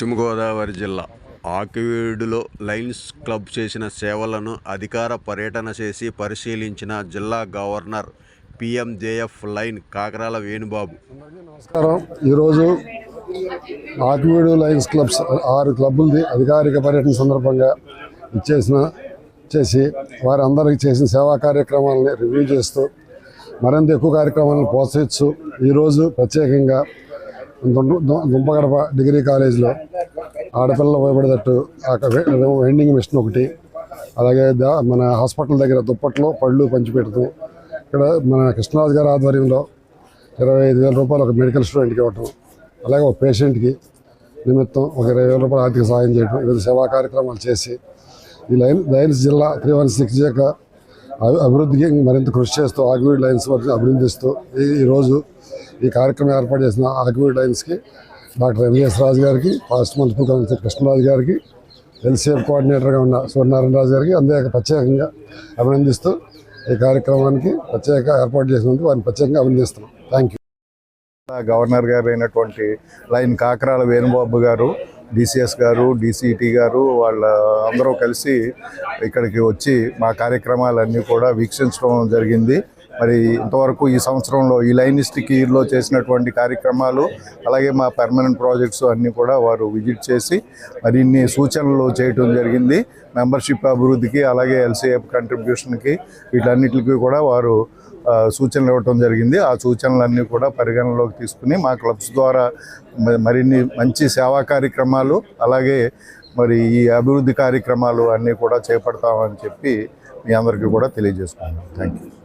పశ్చిమ గోదావరి జిల్లా ఆకివీడులో Lions club చేసిన సేవలను అధికార పర్యటన చేసి పరిశీలించిన జిల్లా governor PMJF lion Kakarala Venubabu. నమస్కారం. ఈరోజు ఆకివీడు లయన్స్ క్లబ్స్ ఆరు క్లబ్బులది అధికారిక పర్యటన సందర్భంగా ఇచ్చేసిన చేసి వారందరికీ చేసిన సేవా కార్యక్రమాలని రివ్యూ చేస్తూ మరింత ఎక్కువ కార్యక్రమాలను ప్రోత్సహిస్తూ ఈరోజు ప్రత్యేకంగా దుంపగడప డిగ్రీ కాలేజీలో ఆడపిల్లలు ఉపయోగపడేటట్టు ఆ వెండింగ్ మిషన్ ఒకటి అలాగే మన హాస్పిటల్ దగ్గర దుప్పట్లు పళ్ళు పంచిపెడుతూ ఇక్కడ మన కృష్ణరాజు గారి ఆధ్వర్యంలో ఇరవై ఐదు వేల రూపాయలు ఒక మెడికల్ స్టూడెంట్కి ఇవ్వటం అలాగే ఒక పేషెంట్కి నిమిత్తం ఒక ఇరవై వేల రూపాయలు ఆర్థిక సహాయం చేయడం వివిధ సేవా కార్యక్రమాలు చేసి ఈ లైన్ లయన్స్ జిల్లా త్రీ వన్ సిక్స్ యొక్క అభి- అభివృద్ధికి మరింత కృషి చేస్తూ ఆగ్వీడ్ లైన్స్ అభివృద్ధిస్తూ అభినందిస్తూ ఈ ఈరోజు ఈ కార్యక్రమం ఏర్పాటు చేసిన ఆగ్వీడ్ లైన్స్కి డాక్టర్ ఎంవిఎస్ రాజు గారికి పాస్ట్ మున్సిపల్ కౌన్సిలర్ కృష్ణరాజు గారికి ఎల్సీఎఫ్ కోఆర్డినేటర్గా ఉన్న సూర్యనారాయణ రాజు గారికి అందే ప్రత్యేకంగా అభినందిస్తూ ఈ కార్యక్రమానికి ప్రత్యేక ఏర్పాటు చేసినందుకు వారిని ప్రత్యేకంగా అభినందిస్తున్నాం. థ్యాంక్ యూ గవర్నర్ గారు అయినటువంటి లైన్ కాకరాల వేణుబాబు గారు డిసిఎస్ గారు డిసిటి గారు వాళ్ళ అందరూ కలిసి ఇక్కడికి వచ్చి మా కార్యక్రమాలన్నీ కూడా వీక్షించడం జరిగింది. మరి ఇంతవరకు ఈ సంవత్సరంలో ఈ లైనిస్టిక్ ఇయర్లో చేసినటువంటి కార్యక్రమాలు అలాగే మా పర్మనెంట్ ప్రాజెక్ట్స్ అన్నీ కూడా వారు విజిట్ చేసి మరిన్ని సూచనలు చేయటం జరిగింది. మెంబర్షిప్ అభివృద్ధికి అలాగే ఎల్సీఎఫ్ కంట్రిబ్యూషన్కి వీటన్నిటికీ కూడా వారు సూచనలు ఇవ్వటం జరిగింది. ఆ సూచనలన్నీ కూడా పరిగణనలోకి తీసుకుని మా క్లబ్స్ ద్వారా మరిన్ని మంచి సేవా కార్యక్రమాలు అలాగే మరి ఈ అభివృద్ధి కార్యక్రమాలు అన్నీ కూడా చేపడతామని చెప్పి మీ అందరికీ కూడా తెలియజేసుకున్నాను థ్యాంక్ యూ